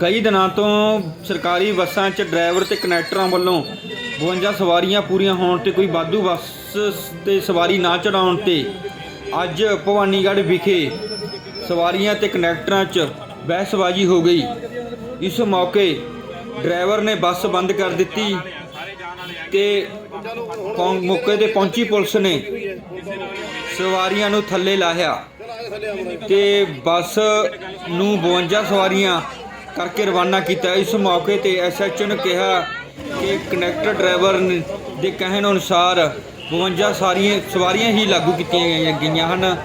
ਕਈ ਦਿਨਾਂ ਤੋਂ ਸਰਕਾਰੀ ਬੱਸਾਂ 'ਚ ਡਰਾਈਵਰ ਤੇ ਕਨੈਕਟਰਾਂ ਵੱਲੋਂ 52 ਸਵਾਰੀਆਂ ਪੂਰੀਆਂ ਹੋਣ ਤੇ ਕੋਈ ਵਾਧੂ ਬੱਸ ਤੇ ਸਵਾਰੀ ਨਾ ਚੜਾਉਣ ਤੇ ਅੱਜ ਭਵਾਨੀਗੜ੍ਹ ਵਿਖੇ ਸਵਾਰੀਆਂ ਤੇ ਕਨੈਕਟਰਾਂ 'ਚ ਬਹਿਸਬਾਜ਼ੀ ਹੋ ਗਈ। ਇਸ ਮੌਕੇ ਡਰਾਈਵਰ ਨੇ ਬੱਸ ਬੰਦ ਕਰ ਦਿੱਤੀ ਤੇ ਮੌਕੇ ਤੇ ਪਹੁੰਚੀ ਪੁਲਿਸ ਨੇ ਸਵਾਰੀਆਂ ਨੂੰ ਥੱਲੇ ਲਾਹਿਆ ਤੇ ਬੱਸ ਨੂੰ 52 ਸਵਾਰੀਆਂ ਕਰਕੇ ਰਵਾਨਾ ਕੀਤਾ। ਇਸ ਮੌਕੇ ਤੇ ਐਸਐਚਓ ਨੇ ਕਿਹਾ ਕਿ ਕਨੈਕਟਰ ਡਰਾਈਵਰ ਦੇ ਕਹਿਣ ਅਨੁਸਾਰ 52 ਸਾਰੀਆਂ ਸਵਾਰੀਆਂ ਹੀ ਲਾਗੂ ਕੀਤੀਆਂ ਗਈਆਂ- ਹਨ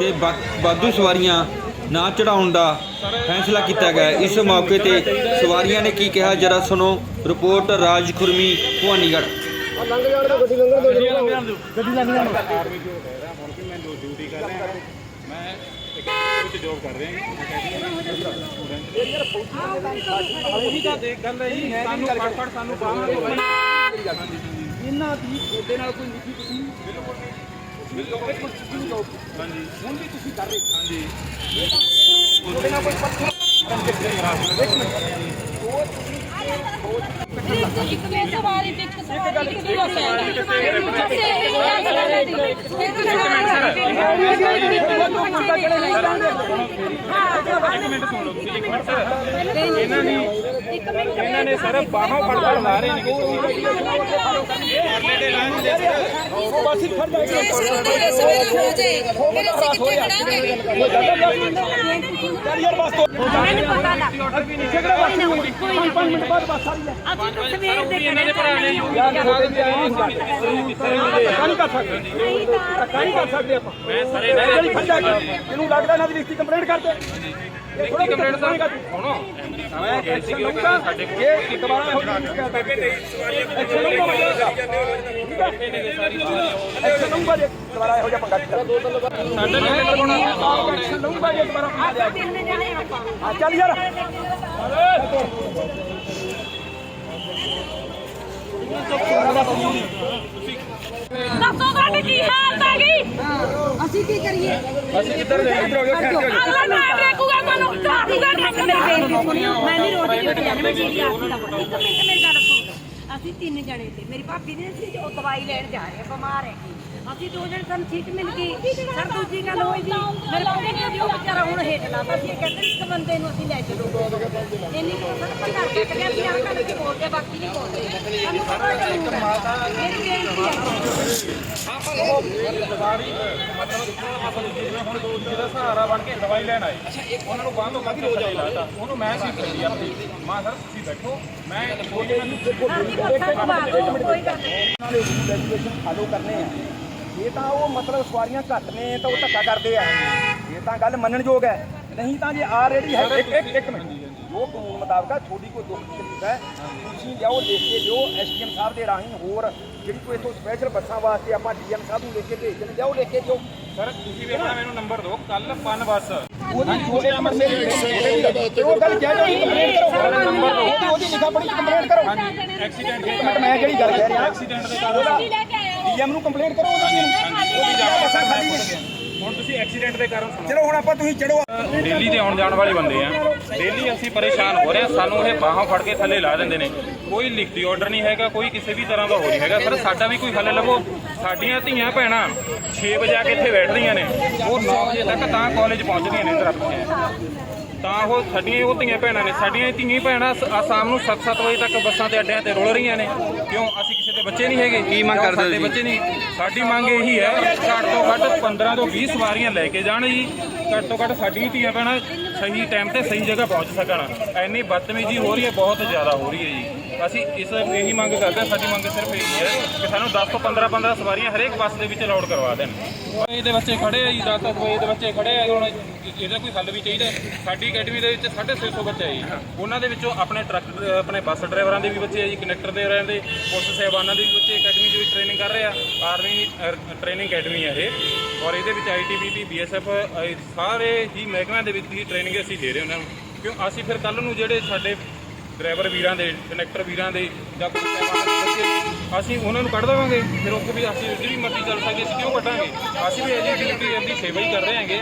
ਤੇ ਵਾ- ਵਾਧੂ ਸਵਾਰੀਆਂ ਨਾ ਚੜਾਉਣ ਦਾ ਫੈਸਲਾ ਕੀਤਾ ਗਿਆ। ਇਸ ਮੌਕੇ ਤੇ ਸਵਾਰੀਆਂ ਨੇ ਕੀ ਕਿਹਾ? ਜਰਾ ਸੁਣੋ ਰਿਪੋਰਟ ਰਾਜ ਖੁਰਮੀ ਭਵਾਨੀਗੜ੍ਹ। ਮੈਂ ਇੱਕ ਵਿੱਚ ਜੋਬ ਕਰ ਰਿਹਾ ਉਹੀ ਤਾਂ ਦੇਖ ਗੱਲ ਹੈ ਜੀ ਸਾਨੂੰ ਫੜ ਫੜ ਸਾਨੂੰ ਬਾਹਰ ਇਹਨਾਂ ਦੀ ਤੁਹਾਡੇ ਨਾਲ ਕੋਈ ਨਿੱਜੀ ਤੁਸੀਂ? ਬਿਲਕੁਲ ਨਹੀਂ ਬਿਲਕੁਲ ਕੁਝ ਨਹੀਂ ਜੋਬ ਹਾਂਜੀ। ਹੁਣ ਵੀ ਤੁਸੀਂ ਕਰ ਰਹੇ ਹਾਂਜੀ। ਤੁਹਾਡੇ ਨਾਲ ਕੋਈ ਪੱਥਰ ਮਿੰਟ ਸਵਾਰੀ ਤੇ ਇੱਕ ਸਵਾਰੀ ਇੱਕ ਦੀ ਇਹਨਾਂ ਨੇ ਇਹਨਾਂ ਨੇ ਸਰ ਬਾਹੋਂ ਫੜ ਫੜ ਲਾ ਰਹੇ ਨੇ ਪਰਲੇ ਦੇ ਲਾਈਨ ਇਹਨਾਂ ਨੇ ਨਹੀਂ ਕਰ ਸਕਦੇ ਨਹੀਂ ਕਰ ਸਕਦੇ ਆਪਾਂ ਮੈਂ ਸਾਰੇ ਇਹਨੂੰ ਲੱਗਦਾ ਇਹਨਾਂ ਦੀ ਲਿਖਤੀ ਕੰਪਲੇਂਟ ਕਰਦੇ ਲਿਖਤੀ ਕੰਪਲੇਂਟ ਤਾਂ ਸੁਣੋ ਮੈਂ ਕੈਸੀ ਕਿ ਸਾਡੇ ਕੋਲ ਇਹ ਇੱਕ ਵਾਰ ਹੋ ਐਕਸ਼ਨ ਲਊਗਾ ਜੇ ਦੁਬਾਰਾ ਇਹੋ ਜਿਹਾ ਪੰਗਾ ਕੀਤਾ ਸਾਡੇ ਨਾਲ ਲਗਾਉਣਾ ਐਕਸ਼ਨ ਲਊਗਾ ਜੇ ਦੁਬਾਰਾ ਪੰਗਾ ਲਿਆ ਆ ਚੱਲ ਯਾਰ ਦੱਸੋ ਤੁਹਾਡੀ ਕੀ ਹਾਲਤ ਆ ਗਈ ਅਸੀਂ ਕੀ ਕਰੀਏ ਅਸੀਂ ਕਿੱਧਰ ਦੇ ਇੱਧਰ ਹੋ ਗਿਆ ਖੈਰ ਅੱਲਾ ਨਾ ਦੇਖੂਗਾ ਮੈਨੂੰ ਚਾਹੂਗਾ ਮੇਰੀ ਬੇਨਤੀ ਸੁਣਿਓ ਮੈਂ ਵੀ ਰੋਜ਼ ਡਿਊਟੀ ਜਾਂਦੀ ਮੈਂ ਜਿਹੜੀ ਆਖੀ ਦਾ ਇੱਕ ਮਿੰਟ ਮੇਰੀ ਗੱਲ ਸੁਣੋ ਅਸੀਂ ਤਿੰਨ ਜਣੇ ਤੇ ਮੇਰੀ ਭਾਬੀ ਨੇ ਸੀ ਉਹ ਦਵਾਈ ਲੈਣ ਜਾ ਰਹੇ ਬਿਮਾਰ ਹੈ ਅਸੀਂ ਦੋ ਜਣੇ ਸਾਨੂੰ ਸੀਟ ਮਿਲ ਗਈ ਸਰ ਦੂਜੀ ਗੱਲ ਹੋਈ ਜੀ ਮੇਰੇ ਕੋਲ ਨੇ ਜੋ ਵਿਚਾਰਾ ਹੁਣ ਹੇਠ ਲਾ ਤਾਂ ਕਹਿੰਦੇ ਇੱਕ ਬੰਦੇ ਨੂੰ ਅਸੀਂ ਲੈ ਚਲੋ ਇੰਨੀ ਸਰ ਪਤਾ ਕੱਟ ਗਿਆ ਸੀ ਆਹ ਗੱਲ ਤੇ ਬੋਲਦੇ ਬਾਕੀ ਨਹੀਂ ਬੋਲਦੇ ਸਾਨੂੰ ਪਤਾ ਨਹੀਂ ਮੇਰੀ ਬੇਨਤੀ ਹੈ ਸਹਾਰਾ ਬਣ ਕੇ ਦਵਾਈ ਲੈਣ ਆਏ ਉਹਨਾਂ ਨੂੰ ਬੰਦ ਹੋ ਕੇ ਰੋਜ਼ ਆਉਂਦਾ ਉਹਨੂੰ ਮੈਂ ਸੀ ਕਰੀ ਆਪਣੀ ਮਾਂ ਸਰ ਤੁਸੀਂ ਬੈਠੋ ਮੈਂ ਕੋਈ ਮੈਨੂੰ ਫਾਲੋ ਕਰਨੇ ਆ ਜੇ ਤਾਂ ਉਹ ਮਤਲਬ ਸਵਾਰੀਆਂ ਘੱਟ ਨੇ ਤਾਂ ਉਹ ਧੱਕਾ ਕਰਦੇ ਆ ਇਹ ਤਾਂ ਗੱਲ ਮੰਨਣਯੋਗ ਹੈ। ਨਹੀਂ ਤਾਂ ਜੇ ਆਲਰੇਡੀ ਹੈ, ਇੱਕ ਇੱਕ ਇੱਕ ਮਿੰਟ। ਜੋ ਕਾਨੂੰਨ ਮੁਤਾਬਕ ਆ ਛੋਟੀ ਕੋਈ ਦੁੱਖ ਤਕਲੀਫ ਹੈ ਤੁਸੀਂ ਜਾਓ ਲਿਖ ਕੇ ਦਿਓ ਐਸਡੀਐਮ ਸਾਹਿਬ ਦੇ ਰਾਹੀਂ ਹੋਰ ਜਿਹੜੀ ਕੋਈ ਇਥੋਂ ਸਪੈਸ਼ਲ ਬੱਸਾਂ ਵਾਸਤੇ ਆਪਾਂ ਡੀਐਮ ਸਾਹਿਬ ਨੂੰ ਲਿਖ ਕੇ ਭੇਜ ਦਿੰਦੇ ਜਾਓ ਲਿਖ ਕੇ ਦਿਓ। ਸਰ ਤੁਸੀਂ ਵੀ ਆਪਣਾ ਮੈਨੂੰ ਨੰਬਰ ਦਿਓ। ਕੱਲ ਪਨ ਬੱਸ। ਉਹਦੀ ਛੋਟੇ ਨੰਬਰ ਤੇ ਉਹ ਗੱਲ ਕਹਿ ਦਿਓ ਕੰਪਲੇਂਟ ਕਰੋ। ਨੰਬਰ ਉਹਦੀ ਉਹਦੀ ਲਿਖਾ ਪੜੀ ਕੰਪਲੇਂਟ ਕਰੋ। ਐਕਸੀਡੈਂਟ ਮਿੰਟ ਮੈਂ ਜਿਹੜੀ ਗੱਲ ਕਹਿ ਰਿਹਾ? ਐਕਸੀਡੈਂਟ ਦੇ ਕਾਰਨ। ਡੀਐਮ ਨੂੰ ਕੰਪਲੇਂਟ ਕਰੋ ਉਹਦੀ। ਉਹਦੀ ਜਾ ਬੱਸਾਂ ਖਾਲੀ ਹੁਣ ਤੁਸੀਂ ਐਕਸੀਡੈਂਟ ਦੇ ਕਾਰਨ ਸੁਣੋ। ਚਲੋ ਹੁਣ ਆਪਾਂ ਤੁਸੀਂ ਚੜੋ ਦਿੱਲੀ ਦੇ ਆਉਣ ਜਾਣ ਵਾਲੇ ਬੰਦੇ ਆ। ਡੇਲੀ ਅਸੀਂ ਪਰੇਸ਼ਾਨ ਹੋ ਰਹੇ ਹਾਂ, ਸਾਨੂੰ ਇਹ ਬਾਹਾਂ ਫੜ ਕੇ ਥੱਲੇ ਲਾ ਦਿੰਦੇ ਨੇ। ਕੋਈ ਲਿਖਤੀ ਆਰਡਰ ਨਹੀਂ ਹੈਗਾ, ਕੋਈ ਕਿਸੇ ਵੀ ਤਰ੍ਹਾਂ ਦਾ ਹੋ ਨਹੀਂ ਹੈਗਾ। ਸਰ, ਸਾਡਾ ਵੀ ਕੋਈ ਹੱਲ ਲੱਭੋ। ਸਾਡੀਆਂ ਧੀਆਂ ਭੈਣਾਂ 6 ਵਜੇ ਆ ਕੇ ਇੱਥੇ ਬੈਠਦੀਆਂ ਨੇ। ਉਹ 9 ਵਜੇ ਤੱਕ ਤਾਂ ਕਾਲਜ ਪਹੁੰਚਦੀਆਂ ਨੇ ਇੱਧਰ ਤਾਂ ਉਹ ਸਾਡੀਆਂ ਉਹ ਧੀਆਂ ਭੈਣਾਂ ਨੇ ਸਾਡੀਆਂ ਇਹ ਧੀਆਂ ਭੈਣਾਂ ਸ- ਆ ਸ਼ਾਮ ਨੂੰ 7-7 ਵਜੇ ਤੱਕ ਬੱਸਾਂ ਤੇ ਅੱਡਿਆਂ ਤੇ ਰੁਲ ਰਹੀਆਂ ਨੇ। ਕਿਉਂ? ਅਸੀਂ ਕਿਸੇ ਦੇ ਬੱਚੇ ਨਹੀਂ ਹੈਗੇ। ਕੀ ਮੰਗ ਕਰਦੇ ਹੋ ਸਾਡੇ ਜੀ? ਬੱਚੇ ਨਹੀਂ। ਸਾਡੀ ਮੰਗ ਇਹੀ ਹੈ ਘੱਟ ਤੋਂ ਘੱਟ 15 ਤੋਂ 20 ਸਵਾਰੀਆਂ ਲੈ ਕੇ ਜਾਣ ਜੀ। ਘੱਟ ਤੋਂ ਘੱਟ ਸਾਡੀਆਂ ਧੀਆਂ ਭੈਣਾਂ ਸਹੀ ਟਾਈਮ ਤੇ ਸਹੀ ਜਗ੍ਹਾ ਪਹੁੰਚ ਸਕਣ। ਐਨੀ ਬਦਤਮੀਜ਼ੀ ਹੋ ਰਹੀ ਹੈ ਬਹੁਤ ਜ਼ਿਆਦਾ ਹੋ ਰਹੀ ਹੈ ਜੀ। ਅਸੀਂ ਇਸ ਇਹੀ ਮੰਗ ਕਰਦੇ ਹਾਂ, ਸਾਡੀ ਮੰਗ ਸਿਰਫ ਇਹੀ ਹੈ ਕਿ ਸਾਨੂੰ 10 ਤੋਂ 15 15 ਸਵਾਰੀਆਂ ਹਰੇਕ ਬੱਸ ਦੇ ਵਿੱਚ ਲੋਡ ਕਰਵਾ ਦੇਣ। ਇਹਦੇ ਬੱਚੇ ਖੜੇ ਆ ਜੀ 10 10 ਵਜੇ ਦੇ ਬੱਚੇ ਖੜੇ ਆ, ਹੁਣ ਇਹਦਾ ਕੋਈ ਹੱਲ ਵੀ ਚਾਹੀਦਾ ਹੈ। ਸਾਡੀ ਅਕੈਡਮੀ ਦੇ ਵਿੱਚ 650 ਬੱਚੇ ਆ ਜੀ। ਉਹਨਾਂ ਦੇ ਵਿੱਚੋਂ ਆਪਣੇ ਟਰੱਕ, ਆਪਣੇ ਬੱਸ ਡਰਾਈਵਰਾਂ ਦੇ ਵੀ ਬੱਚੇ ਆ ਜੀ ਕਨੈਕਟਰ ਦੇ ਰਹਿਣ ਦੇ ਪੁਲਿਸ ਸਹਿਬਾਨਾਂ ਦੇ ਵੀ ਬੱਚੇ ਅਕੈਡਮੀ ਦੇ ਵਿੱਚ ਟ੍ਰੇਨਿੰਗ ਕਰ ਰਹੇ ਆ ਆਰਮੀ ਟ੍ਰੇਨਿੰਗ ਅਕੈਡਮੀ ਹੈ ਇਹ। ਔਰ ਇਹਦੇ ਵਿੱਚ ਆਈਟੀਬੀਪੀ ਬੀਐਸਐਫ ਸਾਰੇ ਹੀ ਮਹਿਕਮਿਆਂ ਦੇ ਵਿੱਚ ਹੀ ਟ੍ਰੇਨਿੰਗ ਅਸੀਂ ਦੇ ਰਹੇ ਉਹਨਾਂ ਨੂੰ। ਕਿਉਂ? ਅਸੀਂ ਫਿਰ ਕੱਲ ਨੂੰ ਜਿਹੜੇ ਸਾਡੇ ਡਰਾਈਵਰ ਵੀਰਾਂ ਦੇ ਕਨੈਕਟਰ ਵੀਰਾਂ ਦੇ, ਜਾਂ ਕੋਈ ਬੱਚੇ ਅਸੀਂ ਉਹਨਾਂ ਨੂੰ ਕੱਢ ਦੇਵਾਂਗੇ। ਫਿਰ ਉੱਥੇ ਵੀ ਅਸੀਂ ਜਿਹੜੀ ਮਰਜ਼ੀ ਚੱਲ ਸਕਦੇ ਅਸੀਂ ਕਿਉਂ ਕੱਢਾਂਗੇ? ਅਸੀਂ ਵੀ ਇਹਦੀ ਡਿਊਟੀ ਇਹਦੀ ਸੇਵਾ ਹੀ ਕਰ ਰਹੇ ਹਾਂਗੇ।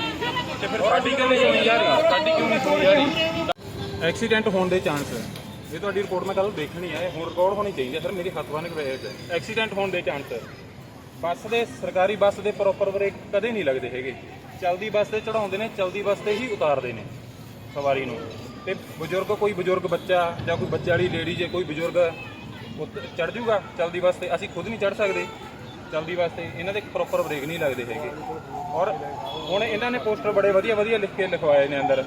ਤੇ ਫਿਰ ਸਾਡੀ ਕਿਉਂ ਨਹੀਂ ਸੁਣੀ ਜਾ ਰਹੀ ਸਾਡੀ ਕਿਉਂ ਨਹੀਂ ਸੁਣੀ ਜਾ ਰਹੀ ਐਕਸੀਡੈਂਟ ਹੋਣ ਦੇ ਚਾਂਸ। ਇਹ ਤੁਹਾਡੀ ਰਿਪੋਰਟ ਮੈਂ ਕੱਲ ਦੇਖਣੀ ਹੈ ਹੁਣ ਰਿਕਾਰਡ ਹੋਣੀ ਚਾਹੀਦੀ ਹੈ, ਸਰ, ਮੇਰੀ ਹੱਥ ਬੰਨ੍ਹ ਕੇ ਵੇਖ ਐਕਸੀਡੈਂਟ ਹੋਣ ਦੇ ਚਾਂਸ। ਬੱਸ ਦੇ, ਸਰਕਾਰੀ ਬੱਸ ਦੇ ਪ੍ਰੋਪਰ ਬ੍ਰੇਕ ਕਦੇ ਨਹੀਂ ਲੱਗਦੇ ਹੈਗੇ। ਚਲਦੀ ਬੱਸ ਤੇ ਚੜਾਉਂਦੇ ਨੇ, ਚਲਦੀ ਬੱਸ ਤੇ ਹੀ ਉਤਾਰਦੇ ਨੇ ਸਵਾਰੀ ਨੂੰ। ਤੇ ਬਜ਼ੁਰਗ, ਕੋਈ ਬਜ਼ੁਰਗ ਬੱਚਾ ਜਾਂ ਕੋਈ ਬੱਚੇ ਵਾਲੀ ਲੇਡੀ ਜੇ ਕੋਈ ਬਜ਼ੁਰਗ ਚੜ ਜੂਗਾ ਚਲਦੀ ਵਾਸਤੇ, ਅਸੀਂ ਖੁਦ ਨਹੀਂ ਚੜ ਸਕਦੇ। ਚਲਦੀ ਵਾਸਤੇ ਇਹਨਾਂ ਦੇ ਪ੍ਰੋਪਰ ਬ੍ਰੇਕ ਨਹੀਂ ਲੱਗਦੇ ਹੈਗੇ। ਔਰ ਹੁਣ ਇਹਨਾਂ ਨੇ ਪੋਸਟਰ ਬੜੇ ਵਧੀਆ ਵਧੀਆ ਲਿਖ ਕੇ ਲਿਖਵਾਏ ਨੇ ਅੰਦਰ।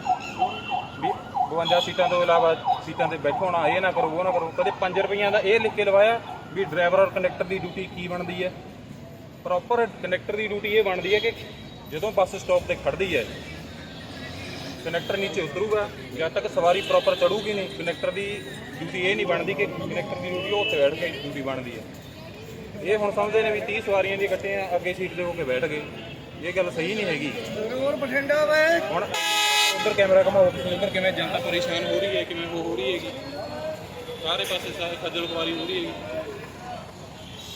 ਵੀ 52 ਸੀਟਾਂ ਤੋਂ ਇਲਾਵਾ ਸੀਟਾਂ ਤੇ ਬੈਠੋ ਨਾ, ਇਹ ਨਾ ਕਰੋ, ਉਹ ਨਾ ਕਰੋ। ਕਦੇ 5 ਰੁਪਈਆਂ ਦਾ ਇਹ ਲਿਖ ਕੇ ਲਵਾਇਆ ਵੀ ਡਰਾਈਵਰ ਔਰ ਕੰਡਕਟਰ ਦੀ ਡਿਊਟੀ ਕੀ ਬਣਦੀ ਹੈ। ਪ੍ਰੋਪਰ ਕੰਡਕਟਰ ਦੀ ਡਿਊਟੀ ਇਹ ਬਣਦੀ ਹੈ ਕਿ ਜਦੋਂ ਬੱਸ ਸਟਾਪ ਤੇ ਖੜਦੀ ਹੈ ਕੰਡਕਟਰ ਨੀਚੇ ਉਤਰੂਗਾ ਜਦ ਤੱਕ ਸਵਾਰੀ ਪ੍ਰੋਪਰ ਚੜੂਗੀ ਨਹੀਂ ਕੰਡਕਟਰ ਦੀ ਡਿਊਟੀ ਇਹ ਨਹੀਂ ਬਣਦੀ ਕਿ ਕੰਡਕਟਰ ਦੀ ਡਿਊਟੀ ਉਹ ਉੱਥੇ ਬੈਠ ਕੇ ਡਿਊਟੀ ਬਣਦੀ ਹੈ। ਇਹ ਹੁਣ ਸਮਝਦੇ ਨੇ ਵੀ 30 ਸਵਾਰੀਆਂ ਦੀ ਇਕੱਠੇ ਆ ਅੱਗੇ ਸੀਟ ਤੇ ਹੋ ਕੇ ਬੈਠ ਗਏ। ਇਹ ਗੱਲ ਸਹੀ ਨਹੀਂ ਹੈਗੀ। ਹੁਣ ਉਧਰ ਕੈਮਰਾ ਘਮਾਓ ਤੁਸੀਂ ਉਧਰ ਕਿਵੇਂ ਜਨਤਾ ਪਰੇਸ਼ਾਨ ਹੋ ਰਹੀ ਹੈ ਕਿਵੇਂ ਉਹ ਹੋ ਰਹੀ ਹੈਗੀ? ਸਾਰੇ ਪਾਸੇ ਸਾਰੇ ਖੱਜਲ ਖੁਆਰੀ ਹੋ ਰਹੀ ਹੈਗੀ।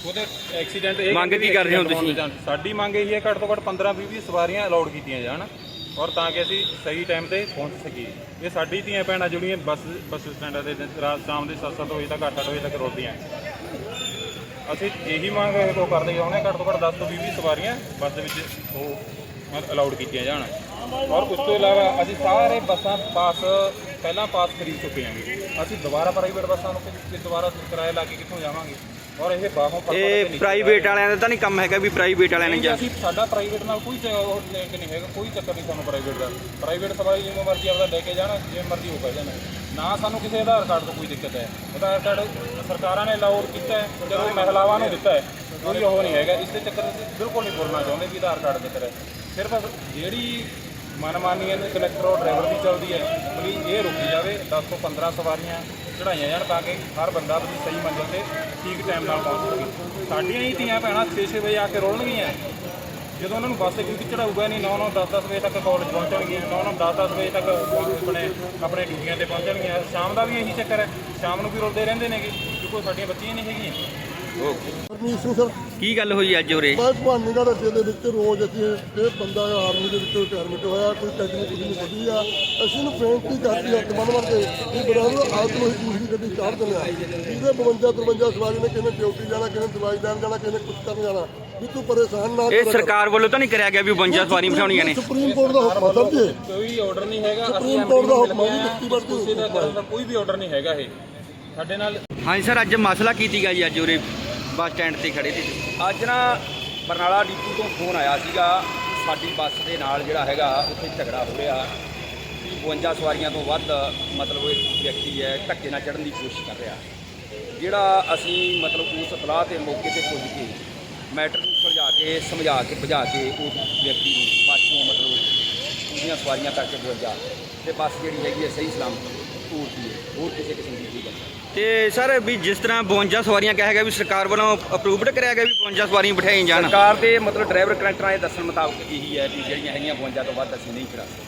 ਉਹਦੇ ਐਕਸੀਡੈਂਟ ਇਹ ਮੰਗ ਕੀ ਕਰ ਰਹੇ ਹੋ ਤੁਸੀਂ? ਸਾਡੀ ਮੰਗ ਇਹ ਹੈ ਘੱਟ ਤੋਂ ਘੱਟ 15 20 ਸਵਾਰੀਆਂ ਅਲਾਉਡ ਕੀਤੀਆਂ ਜਾਣ। ਔਰ ਤਾਂ ਕਿ ਅਸੀਂ ਸਹੀ ਟਾਈਮ ਤੇ ਪਹੁੰਚ ਸਕੀਏ। ਇਹ ਸਾਡੀ ਧੀਆਂ ਭੈਣਾਂ ਜਿਹੜੀਆਂ ਬੱਸ ਬੱਸ ਸਟੈਂਡਾਂ ਦੇ ਰਾਤ ਸ਼ਾਮ ਦੇ 7-7 ਵਜੇ ਤੱਕ 8-8 ਵਜੇ ਤੱਕ ਰੁਲਦੀਆਂ ਅਸੀਂ ਇਹੀ ਮੰਗ ਉਹ ਕਰਦੇ ਹਾਂ, ਘੱਟ ਤੋਂ ਘੱਟ 10 ਤੋਂ 20 ਸਵਾਰੀਆਂ ਬੱਸ ਦੇ ਵਿੱਚ ਉਹ ਅਲਾਉਡ ਕੀਤੀਆਂ ਜਾਣ। ਔਰ ਉਸ ਤੋਂ ਇਲਾਵਾ ਅਸੀਂ ਸਾਰੇ ਬੱਸਾਂ ਪਾਸ ਪਹਿਲਾਂ ਪਾਸ ਖਰੀਦ ਚੁੱਕੇ ਹਾਂ। ਅਸੀਂ ਦੁਬਾਰਾ ਪ੍ਰਾਈਵੇਟ ਬੱਸਾਂ ਨੂੰ ਕਿ- ਕਿ ਦੁਬਾਰਾ ਕਿਰਾਇਆ ਲਾ ਕੇ ਕਿੱਥੋਂ ਜਾਵਾਂਗੇ? ਔਰ ਇਹ ਬਾਹੋਂ ਪਰ ਇਹ ਪ੍ਰਾਈਵੇਟ ਵਾਲਿਆਂ ਦਾ ਤਾਂ ਨਹੀਂ ਕੰਮ ਹੈਗਾ ਵੀ ਪ੍ਰਾਈਵੇਟ ਵਾਲਿਆਂ ਨੇ ਜਾ ਅਸੀਂ ਸਾਡਾ ਪ੍ਰਾਈਵੇਟ ਨਾਲ ਕੋਈ ਉਹ ਲਿੰਕ ਨਹੀਂ ਹੈਗਾ ਕੋਈ ਚੱਕਰ ਨਹੀਂ ਸਾਨੂੰ ਪ੍ਰਾਈਵੇਟ ਦਾ। ਪ੍ਰਾਈਵੇਟ ਸਵਾਰੀ ਜਿਵੇਂ ਮਰਜ਼ੀ ਆਪਦਾ ਲੈ ਕੇ ਜਾਣਾ ਜਿਵੇਂ ਮਰਜ਼ੀ ਕਰ ਜਾਣਾ। ਨਾ ਸਾਨੂੰ ਕਿਸੇ ਆਧਾਰ ਕਾਰਡ ਤੋਂ ਕੋਈ ਦਿੱਕਤ ਹੈ। ਆਧਾਰ ਕਾਰਡ ਸਰਕਾਰਾਂ ਨੇ ਅਲਾਉਡ ਕੀਤਾ ਹੈ ਜਦੋਂ ਮਹਿਲਾਵਾਂ ਨੂੰ ਦਿੱਤਾ ਹੈ। ਕੋਈ ਉਹ ਨਹੀਂ ਹੈਗਾ। ਇਸ ਦੇ ਚੱਕਰ ਵਿੱਚ ਬਿਲਕੁਲ ਨਹੀਂ ਬੋਲਣਾ ਚਾਹੁੰਦੇ ਵੀ ਆਧਾਰ ਕਾਰਡ ਦਿੱਤਾ ਹੈ ਸਿਰਫ ਜਿਹੜੀ ਮਨਮਾਨੀ ਹੈ ਕਨੈਕਟਰ ਔਰ ਡਰਾਈਵਰ ਦੀ ਚੱਲਦੀ ਹੈ ਪਲੀਜ਼ ਇਹ ਰੁਕੀ ਜਾਵੇ 10 ਤੋਂ 15 ਸਵਾਰੀਆਂ ਚੜਾਈਆਂ ਜਾਣ ਤਾਂ ਕਿ ਹਰ ਬੰਦਾ ਆਪਣੀ ਸਹੀ ਮੰਜ਼ਿਲ ਤੇ ਠੀਕ ਟਾਈਮ ਨਾਲ ਪਹੁੰਚ ਸਕੇ। ਸਾਡੀਆਂ ਹੀ ਧੀਆਂ ਭੈਣਾਂ 6-6 ਵਜੇ ਆ ਕੇ ਰੋਲਣਗੀਆਂ ਜਦੋਂ ਉਹਨਾਂ ਨੂੰ ਬੱਸ ਕਿਉਂਕਿ ਚੜਾਊਗਾ ਨਹੀਂ 9-9 10-10 ਵਜੇ ਤੱਕ ਕਾਲਜ ਪਹੁੰਚਣਗੀਆਂ 9-9 10-10 ਵਜੇ ਤੱਕ ਆਪਣੇ ਆਪਣੇ ਡਿਊਟੀਆਂ ਤੇ ਪਹੁੰਚਣਗੀਆਂ। ਸ਼ਾਮ ਦਾ ਵੀ ਇਹੀ ਚੱਕਰ ਹੈ। ਸ਼ਾਮ ਨੂੰ ਵੀ ਰੁਲਦੇ ਰਹਿੰਦੇ ਨੇਗੇ ਕਿ ਸਾਡੀਆਂ ਬੱਚੀਆਂ ਨਹੀਂ ਹੈਗੀਆਂ। ਹਰਮੀਤ ਸਿੰਘ ਸਰ ਕੀ ਗੱਲ ਹੋਈ ਅੱਜ ਉਰੇ? ਮੈਂ ਭਵਾਨੀਗੜ੍ਹ ਅੱਡੇ ਦੇ ਵਿੱਚ ਰੋਜ਼ ਅਸੀਂ ਇਹ ਬੰਦਾ ਆਰਮੀ ਦੇ ਵਿੱਚ ਰਿਟਾਇਰਮੈਂਟ ਹੋਇਆ ਕੋਈ ਟੈਕਨੀਕ ਨਹੀਂ ਵਧੀ ਆ ਅਸੀਂ ਇਹਨੂੰ ਬੇਨਤੀ ਕਰਦੀ ਹਾਂ ਮਨ ਮਨ ਕੇ ਵੀ ਬਰਾਬਰ ਨੂੰ ਹੀ ਦੂਸਰੀ ਗੱਡੀ ਚਾੜ ਦਿੰਦੇ ਆ ਇਹਦੇ 52 53 ਸਵਾਰੀ ਨੇ ਕਿਹਨੇ ਡਿਊਟੀ ਜਾਣਾ ਕਿਹਨੇ ਦਵਾਈ ਲੈਣ ਜਾਣਾ ਕਿਹਨੇ ਕੁਝ ਕਰਨ ਜਾਣਾ। ਵੀ ਤੂੰ ਪਰੇਸ਼ਾਨ ਨਾ ਇਹ। ਸਰਕਾਰ ਵੱਲੋਂ ਤਾਂ ਨਹੀਂ ਕਰਿਆ ਗਿਆ ਵੀ 52 ਸਵਾਰੀਆਂ ਬਿਠਾਉਣੀਆਂ ਨੇ? ਸੁਪਰੀਮ ਕੋਰਟ ਦਾ ਹੁਕਮ ਸਰ ਜੀ ਕੋਈ ਆਰਡਰ ਨਹੀਂ ਹੈਗਾ ਸੁਪਰੀਮ ਕੋਰਟ ਦਾ ਹੁਕਮ ਹੈ ਦਿੱਤੀ ਵਰਤੀ ਦਾ ਦਾ ਕੋਈ ਵੀ ਆਰਡਰ ਨਹੀਂ ਹੈਗਾ ਇਹ। ਸਾਡੇ ਨਾਲ ਹਾਂਜੀ ਸਰ ਅੱਜ ਮਸਲਾ ਕੀ ਸੀਗਾ ਜੀ ਅੱਜ ਉਰੇ? ਬੱਸ ਸਟੈਂਡ ਤੇ ਖੜੇ ਸੀ। ਅੱਜ ਨਾ ਬਰਨਾਲਾ ਡੀਪੂ ਤੋਂ ਫੋਨ ਆਇਆ ਸੀਗਾ, ਸਾਡੀ ਬੱਸ ਦੇ ਨਾਲ ਜਿਹੜਾ ਹੈਗਾ, ਉੱਥੇ ਝਗੜਾ ਹੋ ਰਿਹਾ। ਕਿ 52 ਸਵਾਰੀਆਂ ਤੋਂ ਵੱਧ, ਮਤਲਬ ਉਹ ਇੱਕ ਵਿਅਕਤੀ ਹੈ, ਧੱਕੇ ਨਾਲ ਚੜਨ ਦੀ ਕੋਸ਼ਿਸ਼ ਕਰ ਰਿਹਾ। ਜਿਹੜਾ ਅਸੀਂ ਮਤਲਬ ਉਸ ਸਲਾਹ ਤੇ ਮੌਕੇ ਤੇ ਪੁੱਜ ਕੇ ਮੈਟਰ ਨੂੰ ਸੁਲਝਾ ਕੇ, ਸਮਝਾ ਕੇ ਬੁਝਾ ਕੇ ਉਸ ਵਿਅਕਤੀ ਨੂੰ ਬੱਸ ਤੋਂ ਮਤਲਬ ਪੂਰੀਆਂ ਸਵਾਰੀਆਂ ਕਰਕੇ 52 ਤੇ ਬੱਸ ਜਿਹੜੀ ਹੈਗੀ ਹੈ ਸਹੀ ਸਲਾਮਤ ਪੂਰਤੀ ਹੈ। ਹੋਰ ਕਿਸੇ ਕਿਸਮ ਦੀ ਕੋਈ ਗੱਲ ਨਹੀਂ। ਤੇ ਸਰ ਵੀ ਜਿਸ ਤਰ੍ਹਾਂ 52 ਸਵਾਰੀਆਂ ਕਿਹਾ ਗਿਆ ਵੀ ਸਰਕਾਰ ਵੱਲੋਂ ਅਪਰੂਵਡ ਕਰਿਆ ਗਿਆ ਵੀ 52 ਸਵਾਰੀਆਂ ਬਿਠਾਈਆਂ ਜਾਣ। ਸਰਕਾਰ ਦੇ ਮਤਲਬ ਡਰਾਈਵਰ ਕੰਡਕਟਰਾਂ ਦੇ ਦੱਸਣ ਮੁਤਾਬਕ ਇਹੀ ਹੈ ਕਿ ਜਿਹੜੀਆਂ ਹੈਗੀਆਂ 52 ਤੋਂ ਵੱਧ ਅਸੀਂ ਨਹੀਂ ਚੜਾ ਸਕਦੇ।